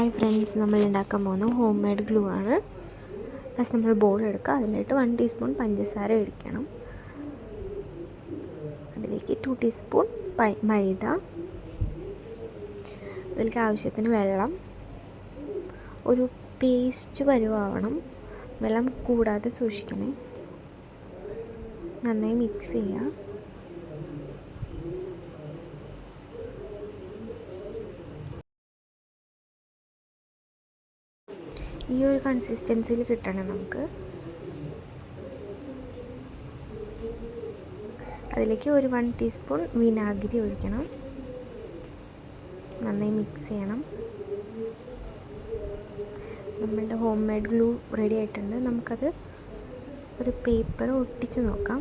Hi friends നമ്മൾ ഉണ്ടാക്കാൻ പോകുന്ന ഹോം മെയ്ഡ് ഗ്ലൂ ആണ്. ഫസ്റ്റ് നമ്മൾ ബോൾ എടുക്കുക അതിലേക്ക് വൺ ടീസ്പൂൺ പഞ്ചസാര ഒഴിക്കണം. അതിലേക്ക് ടു ടീസ്പൂൺ മൈദ. അതിലേക്ക് ആവശ്യത്തിന് വെള്ളം. ഒരു പേസ്റ്റ് പരുവാവണം. വെള്ളം കൂടാതെ സൂക്ഷിക്കണേ. നന്നായി മിക്സ് ചെയ്യുക ഈ ഒരു കൺസിസ്റ്റൻസിയിൽ കിട്ടണം നമുക്ക്. അതിലേക്ക് ഒരു വൺ ടീസ്പൂൺ വിനാഗിരി ഒഴിക്കണം. നന്നായി മിക്സ് ചെയ്യണം. നമ്മളുടെ ഹോം മെയ്ഡ് ഗ്ലൂ റെഡി ആയിട്ടുണ്ട്. നമുക്കത് ഒരു പേപ്പർ ഒട്ടിച്ച് നോക്കാം.